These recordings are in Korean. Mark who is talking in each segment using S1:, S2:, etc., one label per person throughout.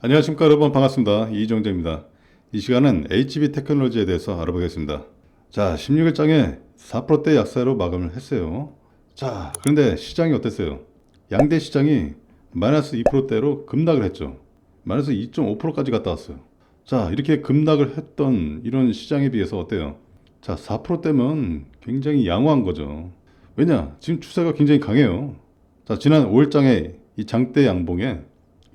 S1: 안녕하십니까 여러분 반갑습니다. 이정재입니다. 이 시간은 HB 테크놀로지에 대해서 알아보겠습니다. 자, 16일장에 4%대 약세로 마감을 했어요. 자, 그런데 시장이 어땠어요? 양대 시장이 마이너스 2%대로 급락을 했죠. 마이너스 2.5%까지 갔다 왔어요. 자, 이렇게 급락을 했던 이런 시장에 비해서 어때요? 자, 4%대면 굉장히 양호한 거죠. 왜냐? 지금 추세가 굉장히 강해요. 자, 지난 5일장에 이 장대 양봉에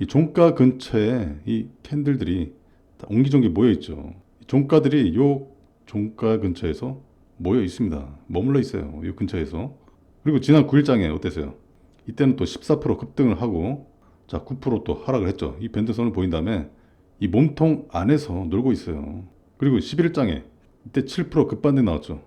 S1: 이 종가 근처에 이 캔들들이 다 옹기종기 모여 있죠. 종가들이 요 종가 근처에서 모여 있습니다. 머물러 있어요. 이 근처에서. 그리고 지난 9일장에 어땠어요? 이때는 또 14% 급등을 하고 자, 9%또 하락을 했죠. 이 밴드선을 보인 다음에 이 몸통 안에서 놀고 있어요. 그리고 11일장에 이때 7% 급반등 나왔죠.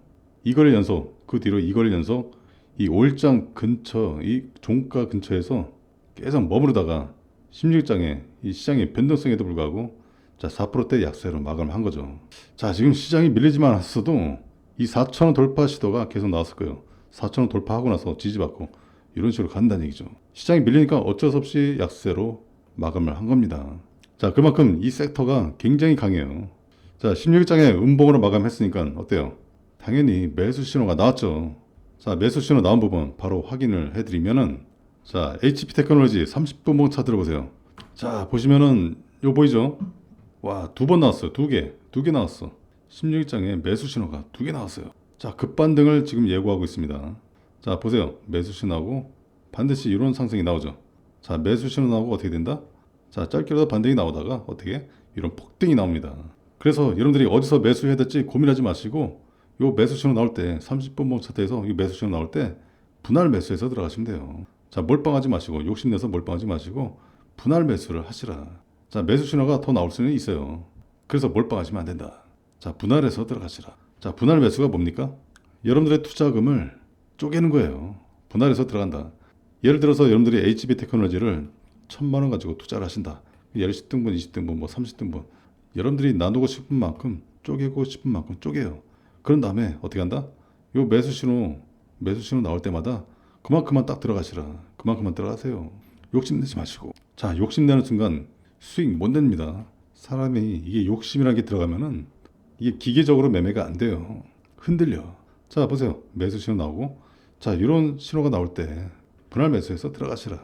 S1: 이거를 연속 그 뒤로 이거를 연속 이 5일장 근처 이 종가 근처에서 계속 머무르다가 16장에 이 시장의 변동성에도 불구하고 자 4%대 약세로 마감을 한 거죠. 자 지금 시장이 밀리지만 않았어도 이 4천원 돌파 시도가 계속 나왔을 거예요. 4천원 돌파하고 나서 지지받고 이런 식으로 간다는 얘기죠. 시장이 밀리니까 어쩔 수 없이 약세로 마감을 한 겁니다. 자 그만큼 이 섹터가 굉장히 강해요. 자 16장에 음봉으로 마감했으니까 어때요? 당연히 매수 신호가 나왔죠. 자 매수 신호 나온 부분 바로 확인을 해드리면은 자, HP 테크놀로지 30분봉 차 들어 보세요. 자, 보시면은 요 보이죠? 와, 두 번 나왔어요. 두 개. 두 개 나왔어. 16장에 매수 신호가 두 개 나왔어요. 자, 급반등을 지금 예고하고 있습니다. 자, 보세요. 매수 신호하고 반드시 이런 상승이 나오죠. 자, 매수 신호 나오고 어떻게 된다? 자, 짧게라도 반등이 나오다가 어떻게? 이런 폭등이 나옵니다. 그래서 여러분들이 어디서 매수해야 될지 고민하지 마시고 요 매수 신호 나올 때 30분 봉 차트에서 이 매수 신호 나올 때 분할 매수해서 들어가시면 돼요. 자, 몰빵하지 마시고 욕심내서 몰빵하지 마시고 분할 매수를 하시라. 자, 매수 신호가 더 나올 수는 있어요. 그래서 몰빵하시면 안 된다. 자, 분할해서 들어가시라. 자, 분할 매수가 뭡니까? 여러분들의 투자금을 쪼개는 거예요. 분할해서 들어간다. 예를 들어서 여러분들이 HB 테크놀로지를 천만 원 가지고 투자를 하신다. 예를 10등분, 20등분, 뭐 30등분. 여러분들이 나누고 싶은 만큼 쪼개고 싶은 만큼 쪼개요. 그런 다음에 어떻게 한다? 요 매수 신호, 매수 신호 나올 때마다 그만큼만 딱 들어가시라. 그만큼만 들어가세요. 욕심내지 마시고. 자, 욕심내는 순간 수익 못 냅니다. 사람이 이게 욕심이라는 게 들어가면은 이게 기계적으로 매매가 안 돼요. 흔들려. 자, 보세요. 매수 신호 나오고. 자, 이런 신호가 나올 때 분할 매수해서 들어가시라.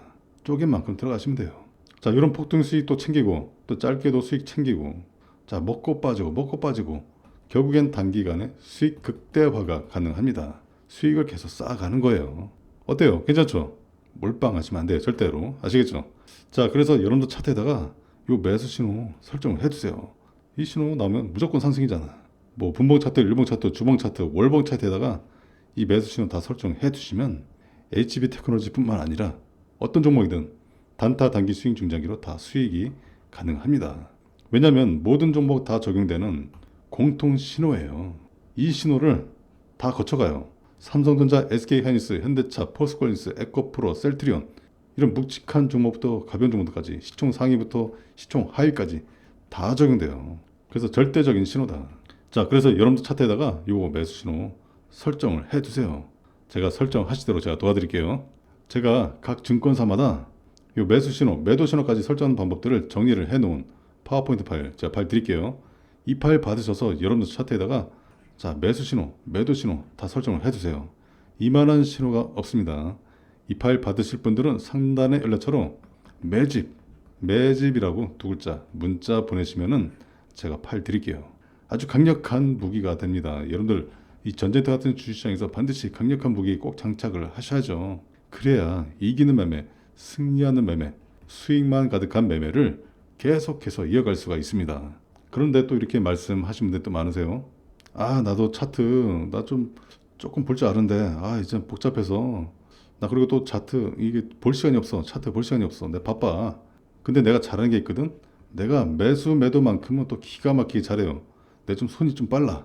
S1: 쪼갠 만큼 들어가시면 돼요. 자, 이런 폭등 수익 또 챙기고 또 짧게도 수익 챙기고 자, 먹고 빠지고 먹고 빠지고 결국엔 단기간에 수익 극대화가 가능합니다. 수익을 계속 쌓아가는 거예요. 어때요? 괜찮죠? 몰빵하시면 안 돼요. 절대로. 아시겠죠? 자, 그래서 여러분도 차트에다가 요 매수 신호 설정을 해두세요. 이 신호 나오면 무조건 상승이잖아. 뭐 분봉 차트, 일봉 차트, 주봉 차트, 월봉 차트에다가 이 매수 신호 다 설정해 두시면 HB 테크놀로지뿐만 아니라 어떤 종목이든 단타, 단기 수익 중장기로 다 수익이 가능합니다. 왜냐하면 모든 종목 다 적용되는 공통 신호예요. 이 신호를 다 거쳐가요. 삼성전자, SK하이닉스, 현대차, 포스콜린스, 에코프로, 셀트리온 이런 묵직한 종목부터 가벼운 종목까지 시총 상위부터 시총 하위까지 다 적용돼요. 그래서 절대적인 신호다. 자, 그래서 여러분들 차트에다가 요 매수 신호 설정을 해 두세요. 제가 설정하시도록 제가 도와드릴게요. 제가 각 증권사마다 요 매수 신호, 매도 신호까지 설정하는 방법들을 정리를 해 놓은 파워포인트 파일 제가 파일 드릴게요. 이 파일 받으셔서 여러분들 차트에다가 자 매수 신호, 매도 신호 다 설정을 해 두세요. 이만한 신호가 없습니다. 이 파일 받으실 분들은 상단의 연락처로 매집, 매집이라고 두 글자 문자 보내시면은 제가 파일 드릴게요. 아주 강력한 무기가 됩니다. 여러분들 이 전쟁터 같은 주식시장에서 반드시 강력한 무기 꼭 장착을 하셔야죠. 그래야 이기는 매매, 승리하는 매매, 수익만 가득한 매매를 계속해서 이어갈 수가 있습니다. 그런데 또 이렇게 말씀하신 분들 또 많으세요. 아 나도 차트 나 좀 조금 볼 줄 아는데 아 이제 복잡해서 나 그리고 또 차트 이게 볼 시간이 없어. 차트 볼 시간이 없어. 내 바빠. 근데 내가 잘하는 게 있거든? 내가 매수 매도만큼은 또 기가 막히게 잘해요. 내 좀 손이 좀 빨라.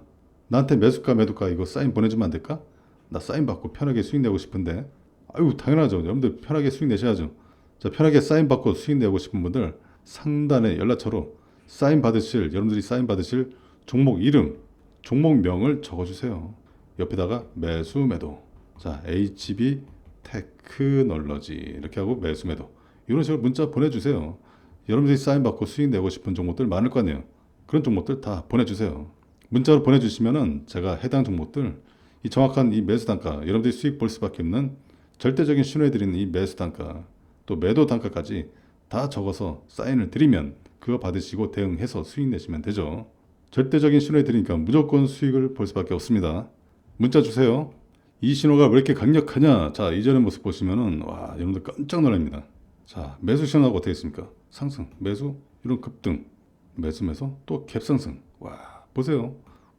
S1: 나한테 매수가 매도가 이거 사인 보내주면 안 될까? 나 사인 받고 편하게 수익 내고 싶은데. 아유 당연하죠. 여러분들 편하게 수익 내셔야죠. 자 편하게 사인 받고 수익 내고 싶은 분들 상단에 연락처로 사인 받으실 여러분들이 사인 받으실 종목 이름 종목명을 적어주세요. 옆에다가 매수 매도. 자, HB 테크놀로지 이렇게 하고 매수 매도. 이런 식으로 문자 보내주세요. 여러분들이 사인 받고 수익 내고 싶은 종목들 많을 거 아니에요. 그런 종목들 다 보내주세요. 문자로 보내주시면은 제가 해당 종목들 이 정확한 이 매수 단가 여러분들이 수익 볼 수밖에 없는 절대적인 신호해 드리는 이 매수 단가 또 매도 단가까지 다 적어서 사인을 드리면 그거 받으시고 대응해서 수익 내시면 되죠. 절대적인 신호해 드리니까 무조건 수익을 볼 수밖에 없습니다. 문자 주세요. 이 신호가 왜 이렇게 강력하냐? 자, 이전의 모습 보시면은 와, 여러분들 깜짝 놀랍니다. 자, 매수 신호하고 어떻게 있습니까? 상승, 매수, 이런 급등, 매수, 매수, 또 갭상승. 와, 보세요.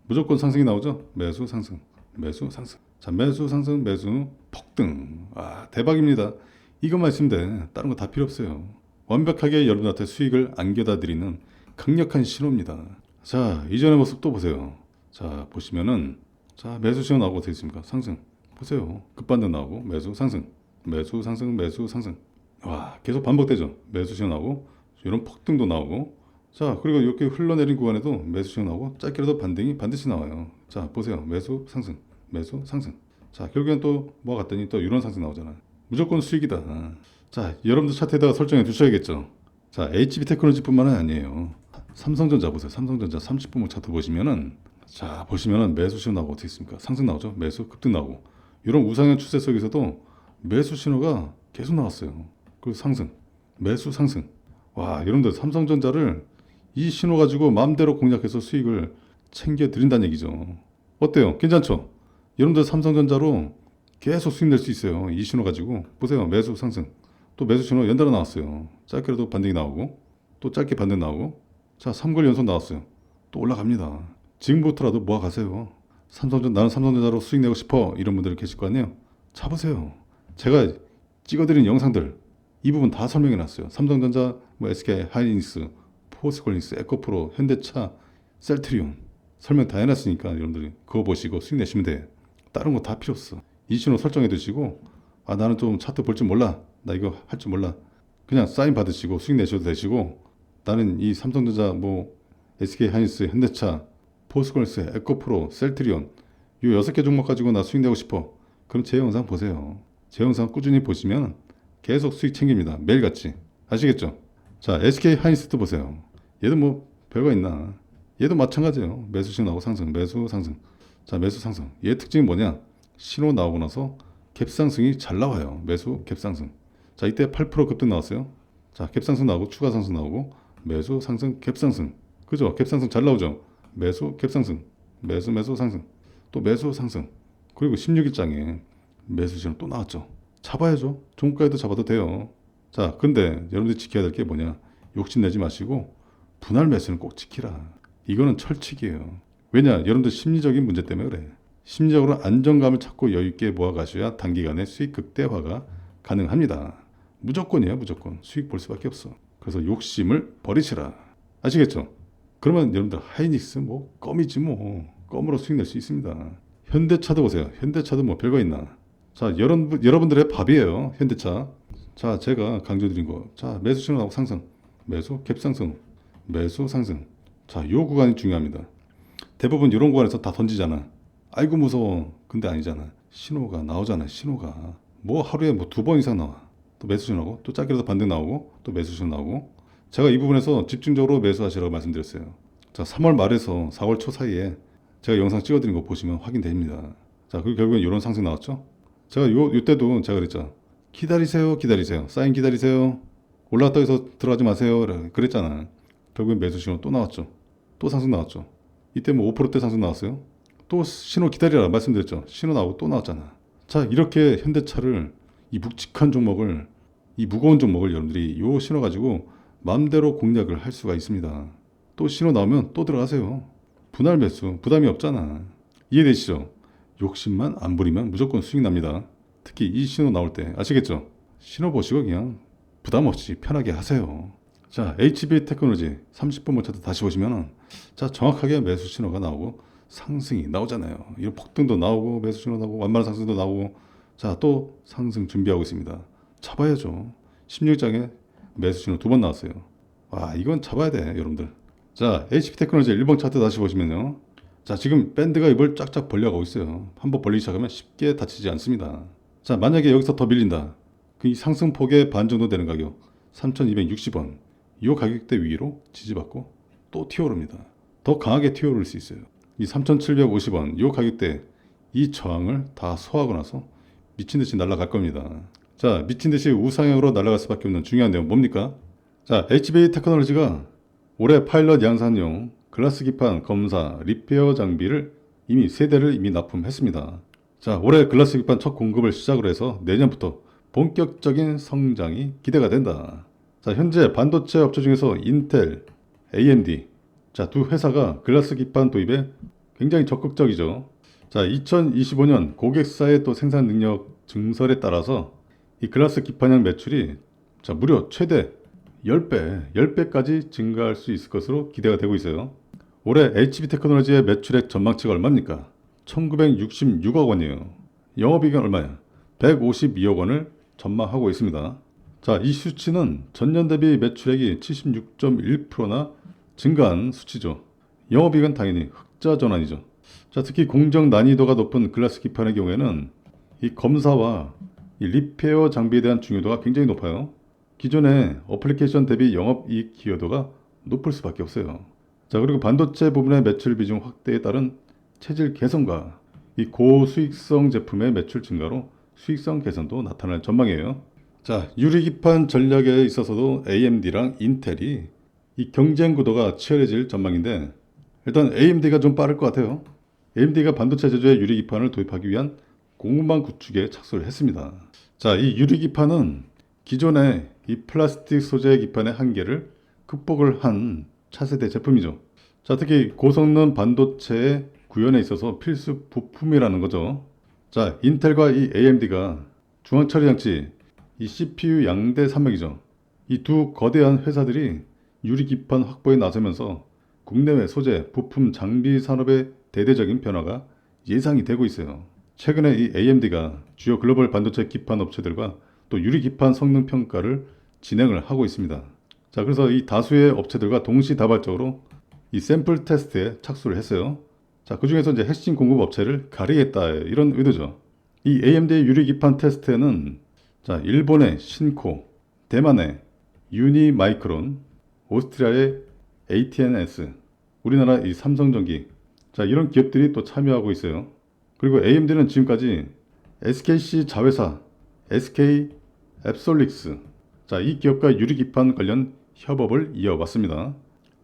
S1: 무조건 상승이 나오죠? 매수, 상승, 매수, 상승. 자, 매수, 상승, 매수, 폭등. 아, 대박입니다. 이것만 있으면 돼. 다른 거 다 필요 없어요. 완벽하게 여러분한테 수익을 안겨다 드리는 강력한 신호입니다. 자, 이전의 모습 또 보세요. 자, 보시면은 자, 매수 신호 나오고 어떻게 있습니까? 상승. 보세요. 급반등 나오고 매수 상승. 매수 상승 매수 상승. 와, 계속 반복되죠. 매수 신호 나오고 이런 폭등도 나오고 자, 그리고 이렇게 흘러내린 구간에도 매수 신호 나오고 짧게라도 반등이 반드시 나와요. 자, 보세요. 매수 상승. 매수 상승. 자, 결국엔 또뭐 갔더니 또 이런 상승 나오잖아요. 무조건 수익이다. 자, 여러분들 차트에다가 설정해 두셔야겠죠. 자, HB 테크놀로지뿐만은 아니에요. 삼성전자 보세요. 삼성전자 30분목 차트 보시면은 자, 보시면은 매수 신호 나오고 어떻게 있습니까? 상승 나오죠. 매수 급등 나오고. 이런 우상향 추세 속에서도 매수 신호가 계속 나왔어요. 그리고 상승. 매수 상승. 와, 여러분들 삼성전자를 이 신호 가지고 마음대로 공략해서 수익을 챙겨 드린다는 얘기죠. 어때요? 괜찮죠? 여러분들 삼성전자로 계속 수익 낼 수 있어요. 이 신호 가지고 보세요. 매수 상승. 또 매수 신호 연달아 나왔어요. 짧게라도 반등이 나오고 또 짧게 반등 나오고 자 3개월 연속 나왔어요. 또 올라갑니다. 지금부터라도 모아 가세요. 삼성전 나는 삼성전자로 수익 내고 싶어 이런 분들 계실 거 아니에요. 잡으세요. 제가 찍어드린 영상들 이 부분 다 설명해 놨어요. 삼성전자, 뭐 SK 하이닉스, 포스콜린스, 에코프로, 현대차, 셀트리온 설명 다 해놨으니까 여러분들이 그거 보시고 수익 내시면 돼. 다른 거 다 필요 없어. 이 신호 설정해 두시고 아 나는 좀 차트 볼 줄 몰라. 나 이거 할 줄 몰라. 그냥 사인 받으시고 수익 내셔도 되시고 나는 이 삼성전자 뭐 SK 하이닉스, 현대차, 포스콜린스, 에코프로, 셀트리온 요 여섯 개 종목 가지고 나 수익 내고 싶어. 그럼 제 영상 보세요. 제 영상 꾸준히 보시면 계속 수익 챙깁니다. 매일같이. 아시겠죠? 자, SK 하이닉스도 보세요. 얘도 뭐 별거 있나? 얘도 마찬가지예요. 매수식 나오고 상승, 매수 상승. 자, 매수 상승. 얘 특징이 뭐냐? 신호 나오고 나서 갭상승이 잘 나와요. 매수 갭상승. 자, 이때 8% 급등 나왔어요. 자, 갭상승 나오고 추가 상승 나오고 매수 상승 갭상승. 그죠? 갭상승 잘 나오죠? 매수 갭상승. 매수 매수 상승. 또 매수 상승. 그리고 16일장에 매수 신호 또 나왔죠. 잡아야죠. 종가에도 잡아도 돼요. 자, 근데 여러분들이 지켜야 될 게 뭐냐? 욕심내지 마시고 분할 매수는 꼭 지키라. 이거는 철칙이에요. 왜냐? 여러분들 심리적인 문제 때문에 그래. 심리적으로 안정감을 찾고 여유 있게 모아 가셔야 단기간에 수익 극대화가 가능합니다. 무조건이에요, 무조건. 수익 볼 수밖에 없어. 그래서 욕심을 버리시라. 아시겠죠? 그러면 여러분들 하이닉스 뭐 껌이지 뭐 껌으로 수익 낼 수 있습니다. 현대차도 보세요. 현대차도 뭐 별거 있나? 자, 여러분 여러분들의 밥이에요. 현대차. 자, 제가 강조드린 거. 자, 매수 신호 나오고 상승. 매수 갭 상승. 매수 상승. 자, 요 구간이 중요합니다. 대부분 이런 구간에서 다 던지잖아. 아이고 무서워. 근데 아니잖아. 신호가 나오잖아. 신호가. 뭐 하루에 뭐 두 번 이상 나와. 또 매수 신호 나오고 또 짧게라도 반등 나오고 또 매수 신호 나오고 제가 이 부분에서 집중적으로 매수하시라고 말씀드렸어요. 자, 3월 말에서 4월 초 사이에 제가 영상 찍어드린 거 보시면 확인됩니다. 자, 그리고 결국엔 이런 상승 나왔죠? 제가 요, 요때도 제가 그랬죠. 기다리세요, 기다리세요. 사인 기다리세요. 올라갔다 해서 들어가지 마세요. 그랬잖아. 결국엔 매수 신호 또 나왔죠. 또 상승 나왔죠. 이때 뭐 5%대 상승 나왔어요. 또 신호 기다리라 말씀드렸죠. 신호 나오고 또 나왔잖아. 자, 이렇게 현대차를 이 묵직한 종목을 이 무거운 종목을 여러분들이 요 신호 가지고 마음대로 공략을 할 수가 있습니다. 또 신호 나오면 또 들어가세요. 분할 매수 부담이 없잖아. 이해되시죠? 욕심만 안 부리면 무조건 수익 납니다. 특히 이 신호 나올 때 아시겠죠? 신호 보시고 그냥 부담 없이 편하게 하세요. 자, HB 테크놀로지 30분만 차트 다시 보시면은 자, 정확하게 매수 신호가 나오고 상승이 나오잖아요. 이런 폭등도 나오고 매수 신호 나오고 완만한 상승도 나오고 자, 또 상승 준비하고 있습니다. 잡아야죠. 16장에 매수 신호 두 번 나왔어요. 와, 이건 잡아야 돼, 여러분들. 자, HP 테크놀로지 1번 차트 다시 보시면요. 자, 지금 밴드가 입을 쫙쫙 벌려가고 있어요. 한 번 벌리기 시작하면 쉽게 다치지 않습니다. 자, 만약에 여기서 더 밀린다. 그이 상승폭의 반 정도 되는 가격, 3,260원. 이 가격대 위로 지지받고 또 튀어오릅니다. 더 강하게 튀어오를 수 있어요. 이 3,750원 이 가격대 이 저항을 다 소화하고 나서 미친 듯이 날아갈 겁니다. 자, 미친 듯이 우상향으로 날아갈 수밖에 없는 중요한 내용 뭡니까? 자, HBA 테크놀로지가 올해 파일럿 양산용 글라스 기판 검사 리페어 장비를 이미 세 대를 이미 납품했습니다. 자, 올해 글라스 기판 첫 공급을 시작으로 해서 내년부터 본격적인 성장이 기대가 된다. 자, 현재 반도체 업체 중에서 인텔, AMD, 자, 두 회사가 글라스 기판 도입에 굉장히 적극적이죠. 자, 2025년 고객사의 또 생산 능력 증설에 따라서 이 글라스 기판형 매출이 자, 무려 최대 10배, 10배까지 증가할 수 있을 것으로 기대가 되고 있어요. 올해 HB 테크놀로지의 매출액 전망치가 얼마입니까? 1966억 원이에요. 영업이익은 얼마야? 152억 원을 전망하고 있습니다. 자, 이 수치는 전년 대비 매출액이 76.1%나 증가한 수치죠. 영업이익은 당연히 흑자 전환이죠. 자, 특히 공정 난이도가 높은 글라스 기판의 경우에는 이 검사와 이 리페어 장비에 대한 중요도가 굉장히 높아요. 기존의 어플리케이션 대비 영업이익 기여도가 높을 수밖에 없어요. 자, 그리고 반도체 부분의 매출 비중 확대에 따른 체질 개선과 이 고수익성 제품의 매출 증가로 수익성 개선도 나타날 전망이에요. 자, 유리기판 전략에 있어서도 AMD랑 인텔이 이 경쟁 구도가 치열해질 전망인데 일단 AMD가 좀 빠를 것 같아요. AMD가 반도체 제조에 유리기판을 도입하기 위한 공급망 구축에 착수를 했습니다. 자, 이 유리 기판은 기존의 이 플라스틱 소재 기판의 한계를 극복을 한 차세대 제품이죠. 자, 특히 고성능 반도체의 구현에 있어서 필수 부품이라는 거죠. 자, 인텔과 이 AMD가 중앙 처리 장치, 이 CPU 양대 산맥이죠. 이 두 거대한 회사들이 유리 기판 확보에 나서면서 국내외 소재, 부품, 장비 산업의 대대적인 변화가 예상이 되고 있어요. 최근에 이 AMD가 주요 글로벌 반도체 기판 업체들과 또 유리 기판 성능 평가를 진행을 하고 있습니다. 자, 그래서 이 다수의 업체들과 동시다발적으로 이 샘플 테스트에 착수를 했어요. 자, 그 중에서 이제 핵심 공급 업체를 가리겠다 이런 의도죠. 이 AMD의 유리 기판 테스트에는 자, 일본의 신코, 대만의 유니마이크론, 오스트리아의 ATNS, 우리나라 이 삼성전기, 자 이런 기업들이 또 참여하고 있어요. 그리고 AMD는 지금까지 SKC 자회사, SK 앱솔릭스, 자 이 기업과 유리기판 관련 협업을 이어왔습니다.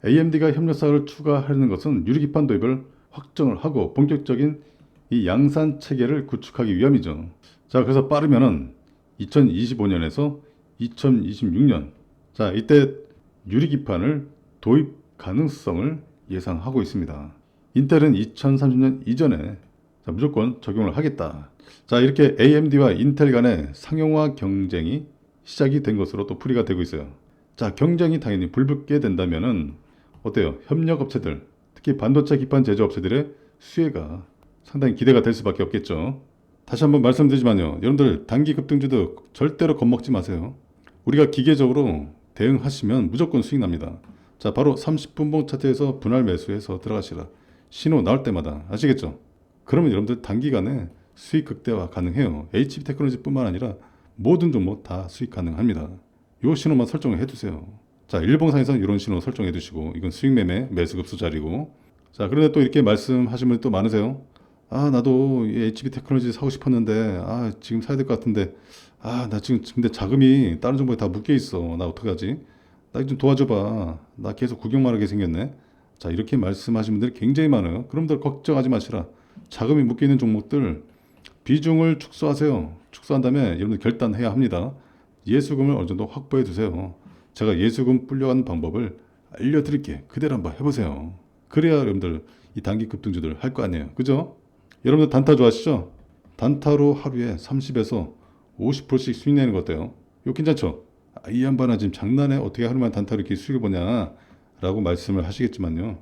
S1: AMD가 협력사를 추가하는 것은 유리기판 도입을 확정을 하고 본격적인 이 양산 체계를 구축하기 위함이죠. 자 그래서 빠르면은 2025년에서 2026년 자 이때 유리기판을 도입 가능성을 예상하고 있습니다. 인텔은 2030년 이전에 자, 무조건 적용을 하겠다. 자 이렇게 AMD와 인텔 간의 상용화 경쟁이 시작이 된 것으로 또 풀이가 되고 있어요. 자 경쟁이 당연히 불붙게 된다면은 어때요? 협력 업체들 특히 반도체 기판 제조 업체들의 수혜가 상당히 기대가 될 수밖에 없겠죠. 다시 한번 말씀드리지만요. 여러분들 단기 급등주도 절대로 겁먹지 마세요. 우리가 기계적으로 대응하시면 무조건 수익 납니다. 자, 바로 30분봉 차트에서 분할 매수해서 들어가시라. 신호 나올 때마다 아시겠죠? 그러면 여러분들 단기간에 수익 극대화 가능해요. HB 테크놀로지뿐만 아니라 모든 종목 다 수익 가능합니다. 요 신호만 설정을 해두세요. 자, 일봉상에서는 이런 신호 설정해 두시고 이건 수익 매매 매수 급수 자리고 자, 그런데 또 이렇게 말씀하시는 분이 또 많으세요. 아, 나도 이 HB 테크놀로지 사고 싶었는데 아, 지금 사야 될 것 같은데 아, 나 지금 근데 자금이 다른 정보에 다 묶여 있어. 나 어떡하지? 나 좀 도와줘 봐. 나 계속 구경만 하게 생겼네. 자, 이렇게 말씀하시는 분들이 굉장히 많아요. 그럼들 걱정하지 마시라. 자금이 묶여 있는 종목들 비중을 축소하세요. 축소한 다음에 여러분들 결단해야 합니다. 예수금을 어느 정도 확보해 두세요. 제가 예수금 불려가는 방법을 알려드릴게. 그대로 한번 해보세요. 그래야 여러분들 이 단기 급등주들 할 거 아니에요. 그죠? 여러분들 단타 좋아하시죠? 단타로 하루에 30에서 50%씩 수익 내는 거 어때요? 이거 괜찮죠? 아, 이 양반아 지금 장난해? 어떻게 하루만 단타로 이렇게 수익을 보냐? 라고 말씀을 하시겠지만요.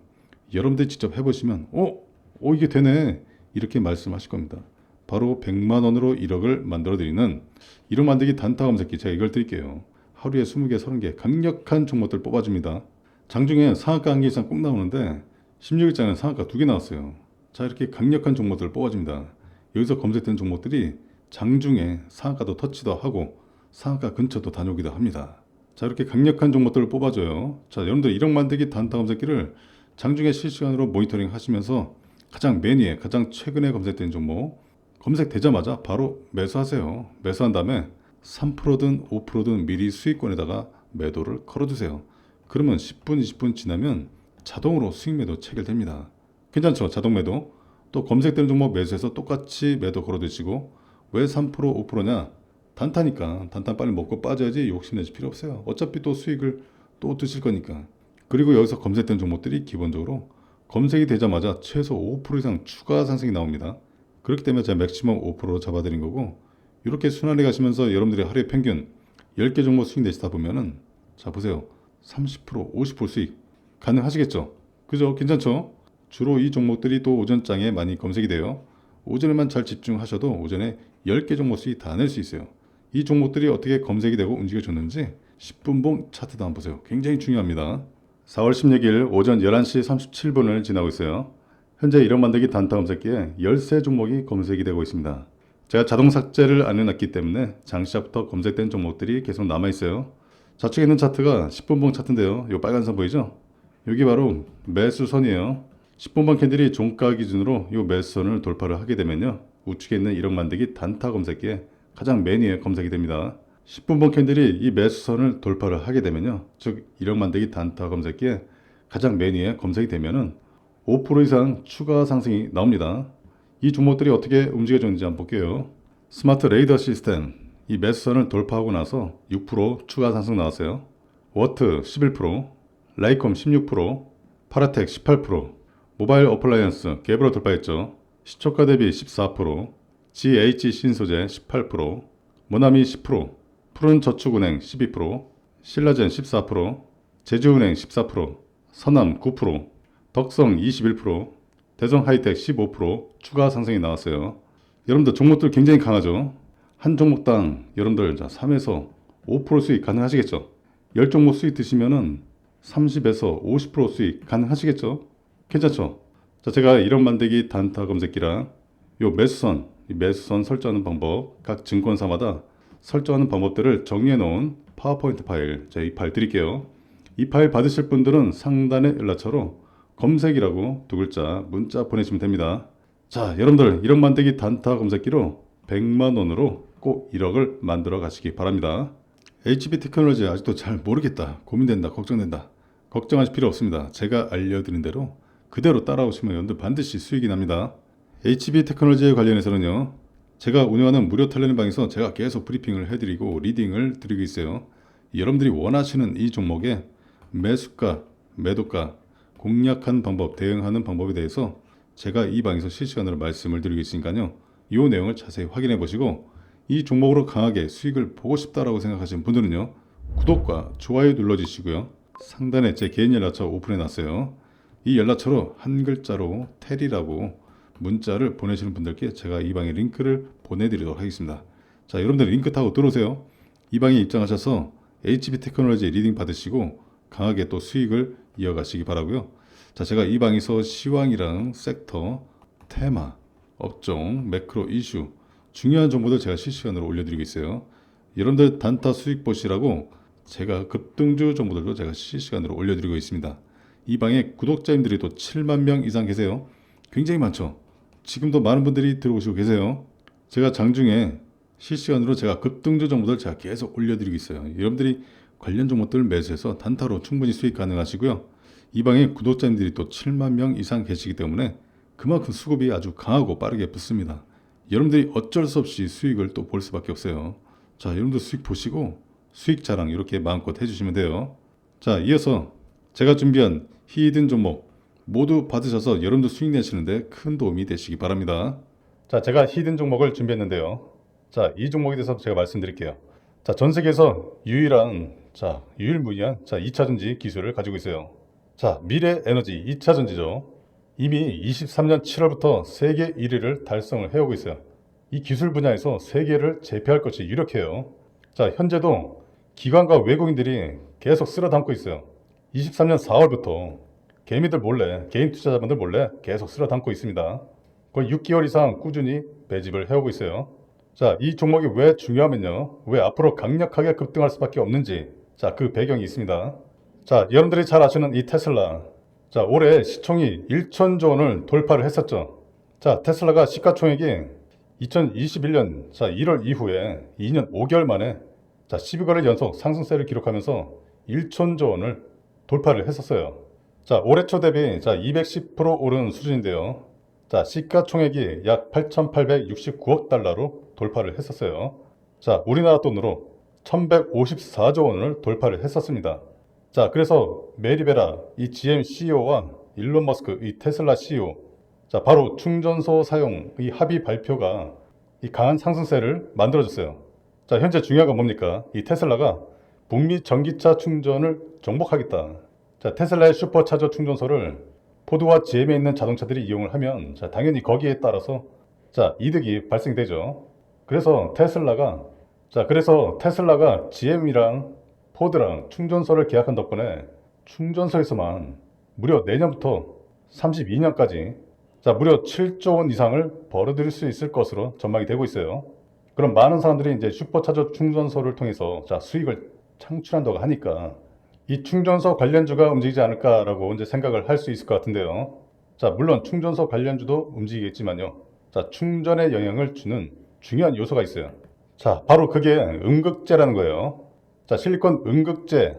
S1: 여러분들이 직접 해보시면 어? 어 이게 되네 이렇게 말씀하실 겁니다. 바로 100만 원으로 1억을 만들어 드리는 1억 만들기 단타 검색기 제가 이걸 드릴게요. 하루에 20개, 30개 강력한 종목들 뽑아줍니다. 장중에 상한가 한 개 이상 꼭 나오는데 16일자는 상한가 두 개 나왔어요. 자 이렇게 강력한 종목들을 뽑아줍니다. 여기서 검색된 종목들이 장중에 상한가도 터치도 하고 상한가 근처도 다녀오기도 합니다. 자 이렇게 강력한 종목들을 뽑아줘요. 자 여러분들 1억 만들기 단타 검색기를 장중에 실시간으로 모니터링 하시면서 가장 맨 위에 가장 최근에 검색된 종목 검색되자마자 바로 매수하세요. 매수한 다음에 3%든 5%든 미리 수익권에다가 매도를 걸어두세요. 그러면 10분, 20분 지나면 자동으로 수익 매도 체결됩니다. 괜찮죠? 자동 매도. 또 검색되는 종목 매수해서 똑같이 매도 걸어두시고 왜 3% 5%냐? 단타니까 단타 빨리 먹고 빠져야지 욕심내실 필요 없어요. 어차피 또 수익을 또 드실 거니까. 그리고 여기서 검색된 종목들이 기본적으로 검색이 되자마자 최소 5% 이상 추가 상승이 나옵니다. 그렇기 때문에 제가 맥시멈 5%로 잡아드린 거고 이렇게 순환해 가시면서 여러분들이 하루에 평균 10개 종목 수익 내시다 보면은 자 보세요. 30% 50% 수익 가능하시겠죠? 그죠? 괜찮죠? 주로 이 종목들이 또 오전장에 많이 검색이 돼요. 오전에만 잘 집중하셔도 오전에 10개 종목 수익 다낼 수 있어요. 이 종목들이 어떻게 검색이 되고 움직여줬는지 10분봉 차트도 한번 보세요. 굉장히 중요합니다. 4월 16일 오전 11시 37분을 지나고 있어요. 현재 1억 만들기 단타 검색기에 13 종목이 검색이 되고 있습니다. 제가 자동 삭제를 안 해놨기 때문에 장시작부터 검색된 종목들이 계속 남아있어요. 좌측에 있는 차트가 10분봉 차트인데요. 이 빨간 선 보이죠? 여기 바로 매수선이에요. 10분봉 캔들이 종가 기준으로 이 매수선을 돌파를 하게 되면요. 우측에 있는 1억 만들기 단타 검색기에 가장 맨 위에 검색이 됩니다. 10분봉 캔들이 이 매수선을 돌파를 하게 되면요. 즉 1억 만들기 단타 검색기에 가장 맨 위에 검색이 되면은 5% 이상 추가 상승이 나옵니다. 이 종목들이 어떻게 움직여졌는지 한번 볼게요. 스마트 레이더 시스템 이 매수선을 돌파하고 나서 6% 추가 상승 나왔어요. 워트 11%, 라이콤 16%, 파라텍 18%, 모바일 어플라이언스 갭으로 돌파했죠. 시초가 대비 14%, GH 신소재 18%, 모나미 10%, 푸른저축은행 12%, 신라젠 14%, 제주은행 14%, 서남 9%, 덕성 21%, 대성 하이텍 15% 추가 상승이 나왔어요. 여러분들 종목들 굉장히 강하죠. 한 종목당 여러분들 자 3에서 5% 수익 가능하시겠죠. 10종목 수익 드시면은 30에서 50% 수익 가능하시겠죠. 괜찮죠? 자, 제가 이런 만들기 단타 검색기랑 요 매수선, 이 매수선 설정하는 방법, 각 증권사마다 설정하는 방법들을 정리해 놓은 파워포인트 파일, 제가 이 파일 드릴게요. 이 파일 받으실 분들은 상단의 연락처로 검색이라고 두 글자 문자 보내시면 됩니다. 자, 여러분들 1억 만들기 단타 검색기로 100만 원으로 꼭 1억을 만들어 가시기 바랍니다. HB 테크놀로지 아직도 잘 모르겠다. 고민된다. 걱정된다. 걱정하실 필요 없습니다. 제가 알려드린 대로 그대로 따라오시면 여러분들 반드시 수익이 납니다. HB 테크놀로지에 관련해서는요. 제가 운영하는 무료 텔레그램 방에서 제가 계속 브리핑을 해드리고 리딩을 드리고 있어요. 여러분들이 원하시는 이 종목의 매수가, 매도가, 공략한 방법, 대응하는 방법에 대해서 제가 이 방에서 실시간으로 말씀을 드리고 있으니까요. 이 내용을 자세히 확인해 보시고 이 종목으로 강하게 수익을 보고 싶다라고 생각하시는 분들은요. 구독과 좋아요 눌러주시고요. 상단에 제 개인 연락처 오픈해 놨어요. 이 연락처로 한 글자로 테리라고 문자를 보내시는 분들께 제가 이 방에 링크를 보내드리도록 하겠습니다. 자, 여러분들 링크 타고 들어오세요. 이 방에 입장하셔서 HB 테크놀로지 리딩 받으시고 강하게 또 수익을 이어가시기 바라고요. 자, 제가 이 방에서 시황이랑 섹터, 테마, 업종, 매크로 이슈 중요한 정보들 제가 실시간으로 올려드리고 있어요. 여러분들 단타 수익 보시라고 제가 급등주 정보들도 제가 실시간으로 올려드리고 있습니다. 이 방에 구독자님들이 또 7만 명 이상 계세요. 굉장히 많죠. 지금도 많은 분들이 들어오시고 계세요. 제가 장중에 실시간으로 제가 급등주 정보들 제가 계속 올려드리고 있어요. 여러분들이 관련 종목들을 매수해서 단타로 충분히 수익 가능하시고요. 이 방에 구독자님들이 또 7만 명 이상 계시기 때문에 그만큼 수급이 아주 강하고 빠르게 붙습니다. 여러분들이 어쩔 수 없이 수익을 또 볼 수밖에 없어요. 자, 여러분들 수익 보시고 수익 자랑 이렇게 마음껏 해주시면 돼요. 자, 이어서 제가 준비한 히든 종목 모두 받으셔서 여러분들 수익 내시는데 큰 도움이 되시기 바랍니다. 자, 제가 히든 종목을 준비했는데요. 자, 이 종목에 대해서 제가 말씀드릴게요. 자, 전 세계에서 유일한 자, 유일무이한 자, 2차 전지 기술을 가지고 있어요. 자, 미래 에너지 2차 전지죠. 이미 23년 7월부터 세계 1위를 달성을 해오고 있어요. 이 기술 분야에서 세계를 제패할 것이 유력해요. 자, 현재도 기관과 외국인들이 계속 쓸어 담고 있어요. 23년 4월부터 개미들 몰래, 개인 투자자분들 몰래 계속 쓸어 담고 있습니다. 거의 6개월 이상 꾸준히 배집을 해오고 있어요. 자, 이 종목이 왜 중요하면요. 왜 앞으로 강력하게 급등할 수밖에 없는지 자, 그 배경이 있습니다. 자, 여러분들이 잘 아시는 이 테슬라. 자, 올해 시총이 1천조 원을 돌파를 했었죠. 자, 테슬라가 시가총액이 2021년 자, 1월 이후에 2년 5개월 만에 자, 12거래일 연속 상승세를 기록하면서 1천조 원을 돌파를 했었어요. 자, 올해 초 대비 자, 210% 오른 수준인데요. 자, 시가총액이 약 8,869억 달러로 돌파를 했었어요. 자, 우리나라 돈으로 1,154조 원을 돌파를 했었습니다. 자, 그래서 메리베라 이 GM CEO와 일론 머스크 이 테슬라 CEO 자, 바로 충전소 사용 이 합의 발표가 이 강한 상승세를 만들어줬어요. 자, 현재 중요한 건 뭡니까? 이 테슬라가 북미 전기차 충전을 정복하겠다. 자, 테슬라의 슈퍼차저 충전소를 포드와 GM에 있는 자동차들이 이용을 하면 자, 당연히 거기에 따라서 자, 이득이 발생되죠. 그래서 테슬라가 자, 그래서 테슬라가 GM이랑 포드랑 충전소를 계약한 덕분에 충전소에서만 무려 내년부터 32년까지 자, 무려 7조 원 이상을 벌어들일 수 있을 것으로 전망이 되고 있어요. 그럼 많은 사람들이 이제 슈퍼차저 충전소를 통해서 자, 수익을 창출한다고 하니까 이 충전소 관련주가 움직이지 않을까라고 이제 생각을 할 수 있을 것 같은데요. 자, 물론 충전소 관련주도 움직이겠지만요. 자, 충전에 영향을 주는 중요한 요소가 있어요. 자, 바로 그게 음극재라는 거예요. 자, 실리콘 음극재.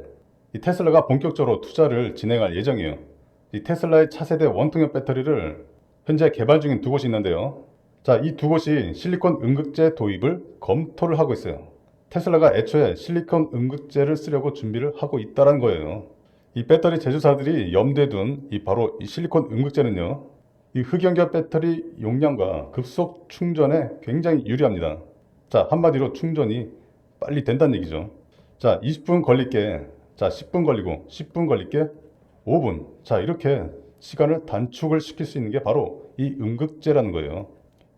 S1: 이 테슬라가 본격적으로 투자를 진행할 예정이에요. 이 테슬라의 차세대 원통형 배터리를 현재 개발 중인 두 곳이 있는데요. 자, 이 두 곳이 실리콘 음극재 도입을 검토를 하고 있어요. 테슬라가 애초에 실리콘 음극재를 쓰려고 준비를 하고 있다는 거예요. 이 배터리 제조사들이 염두에 둔 이 바로 이 실리콘 음극재는요. 이 흑연결 배터리 용량과 급속 충전에 굉장히 유리합니다. 자, 한마디로 충전이 빨리 된다는 얘기죠. 자, 20분 걸릴게. 자, 10분 걸리고 10분 걸릴게. 5분. 자, 이렇게 시간을 단축을 시킬 수 있는 게 바로 이 음극재라는 거예요.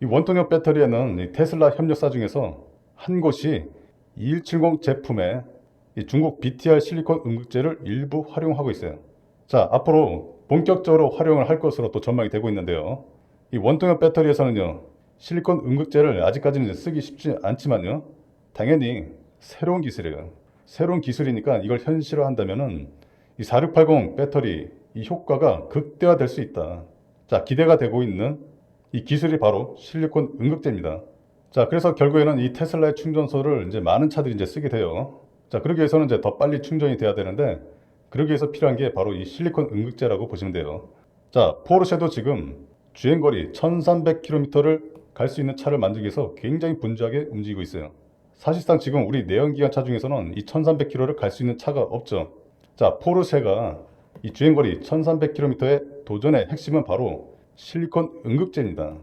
S1: 이 원통형 배터리에는 이 테슬라 협력사 중에서 한 곳이 2170 제품에 이 중국 BTR 실리콘 음극재를 일부 활용하고 있어요. 자, 앞으로 본격적으로 활용을 할 것으로 또 전망이 되고 있는데요. 이 원통형 배터리에서는요, 실리콘 음극재를 아직까지는 쓰기 쉽지 않지만요, 당연히 새로운 기술이에요. 새로운 기술이니까 이걸 현실화한다면은 이 4680 배터리 이 효과가 극대화될 수 있다. 자, 기대가 되고 있는 이 기술이 바로 실리콘 음극재입니다. 자, 그래서 결국에는 이 테슬라의 충전소를 이제 많은 차들이 이제 쓰게 돼요. 자, 그러기 위해서는 이제 더 빨리 충전이 돼야 되는데, 그러기 위해서 필요한 게 바로 이 실리콘 음극재라고 보시면 돼요. 자, 포르쉐도 지금 주행거리 1300km를 갈 수 있는 차를 만들기 위해서 굉장히 분주하게 움직이고 있어요. 사실상 지금 우리 내연기관 차 중에서는 이 1300km를 갈 수 있는 차가 없죠. 자, 포르쉐가 이 주행거리 1300km의 도전의 핵심은 바로 실리콘 음극재입니다.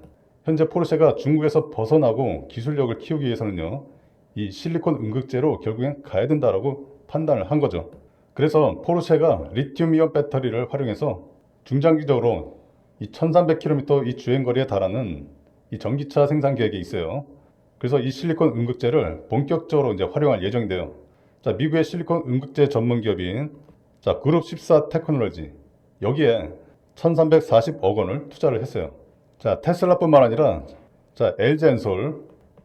S1: 현재 포르쉐가 중국에서 벗어나고 기술력을 키우기 위해서는요, 이 실리콘 음극재로 결국엔 가야 된다라고 판단을 한 거죠. 그래서 포르쉐가 리튬이온 배터리를 활용해서 중장기적으로 이 1300km 이 주행거리에 달하는 이 전기차 생산 계획이 있어요. 그래서 이 실리콘 음극재를 본격적으로 이제 활용할 예정인데요. 자, 미국의 실리콘 음극재 전문 기업인 자, 그룹 14 테크놀로지 여기에 1340억 원을 투자를 했어요. 자, 테슬라뿐만 아니라 자, LG엔솔,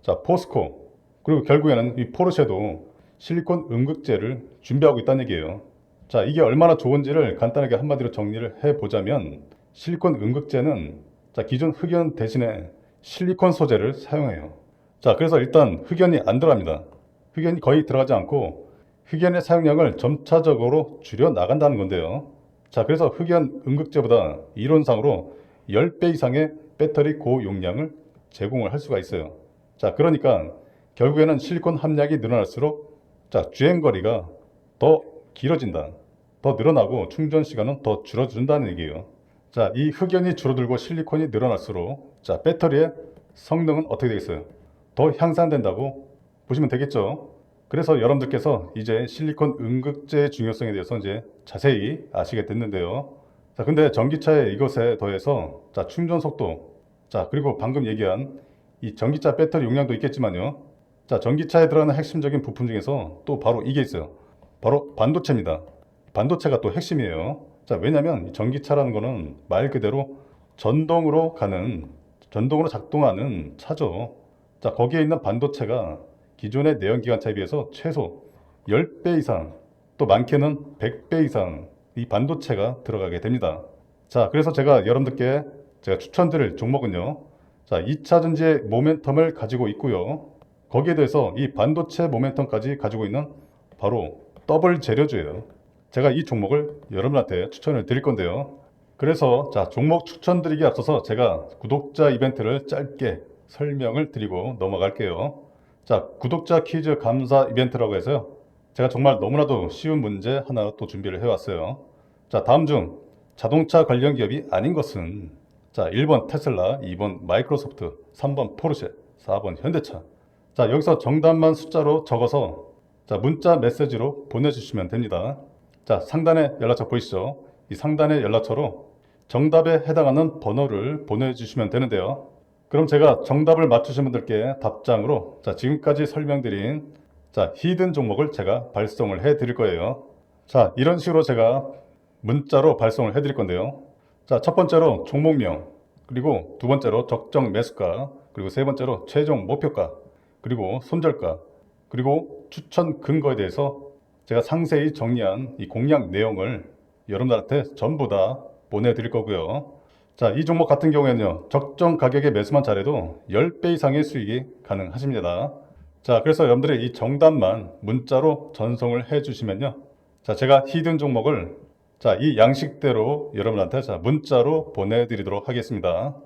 S1: 자, 포스코 그리고 결국에는 이 포르쉐도 실리콘 음극재를 준비하고 있다는 얘기예요. 자, 이게 얼마나 좋은지를 간단하게 한마디로 정리를 해 보자면 실리콘 음극재는 자, 기존 흑연 대신에 실리콘 소재를 사용해요. 자, 그래서 일단 흑연이 안 들어갑니다. 흑연이 거의 들어가지 않고 흑연의 사용량을 점차적으로 줄여 나간다는 건데요. 자, 그래서 흑연 음극재보다 이론상으로 10배 이상의 배터리 고용량을 제공을 할 수가 있어요. 자, 그러니까 결국에는 실리콘 함량이 늘어날수록 자, 주행 거리가 더 길어진다. 더 늘어나고 충전 시간은 더 줄어든다는 얘기예요. 자, 이 흑연이 줄어들고 실리콘이 늘어날수록 자, 배터리의 성능은 어떻게 되겠어요? 더 향상된다고 보시면 되겠죠. 그래서 여러분들께서 이제 실리콘 음극재의 중요성에 대해서 이제 자세히 아시게 됐는데요. 자, 근데 전기차의 이것에 더해서 자, 충전 속도, 자, 그리고 방금 얘기한 이 전기차 배터리 용량도 있겠지만요. 자, 전기차에 들어가는 핵심적인 부품 중에서 또 바로 이게 있어요. 바로 반도체입니다. 반도체가 또 핵심이에요. 자, 왜냐면 이 전기차라는 거는 말 그대로 전동으로 가는, 전동으로 작동하는 차죠. 자, 거기에 있는 반도체가 기존의 내연기관차에 비해서 최소 10배 이상 또 많게는 100배 이상 이 반도체가 들어가게 됩니다. 자, 그래서 제가 여러분들께 제가 추천드릴 종목은요. 자, 2차 전지의 모멘텀을 가지고 있고요. 거기에 대해서 이 반도체 모멘텀까지 가지고 있는 바로 더블 재료주예요. 제가 이 종목을 여러분한테 추천을 드릴 건데요. 그래서 자, 종목 추천드리기 앞서서 제가 구독자 이벤트를 짧게 설명을 드리고 넘어갈게요. 자, 구독자 퀴즈 감사 이벤트라고 해서요. 제가 정말 너무나도 쉬운 문제 하나 또 준비를 해왔어요. 자, 다음 중 자동차 관련 기업이 아닌 것은 자, 1번 테슬라, 2번 마이크로소프트, 3번 포르쉐, 4번 현대차. 자, 여기서 정답만 숫자로 적어서 자, 문자 메시지로 보내주시면 됩니다. 자, 상단에 연락처 보이시죠? 이 상단의 연락처로 정답에 해당하는 번호를 보내주시면 되는데요. 그럼 제가 정답을 맞추신 분들께 답장으로 자, 지금까지 설명드린 자, 히든 종목을 제가 발송을 해 드릴 거예요. 자, 이런 식으로 제가 문자로 발송을 해 드릴 건데요. 자, 첫 번째로 종목명, 그리고 두 번째로 적정 매수가, 그리고 세 번째로 최종 목표가, 그리고 손절가, 그리고 추천 근거에 대해서 제가 상세히 정리한 이 공략 내용을 여러분들한테 전부 다 보내드릴 거고요. 자, 이 종목 같은 경우에는요, 적정 가격에 매수만 잘해도 10배 이상의 수익이 가능하십니다. 자, 그래서 여러분들이 이 정답만 문자로 전송을 해 주시면요. 자, 제가 히든 종목을 자, 이 양식대로 여러분한테 자, 문자로 보내드리도록 하겠습니다.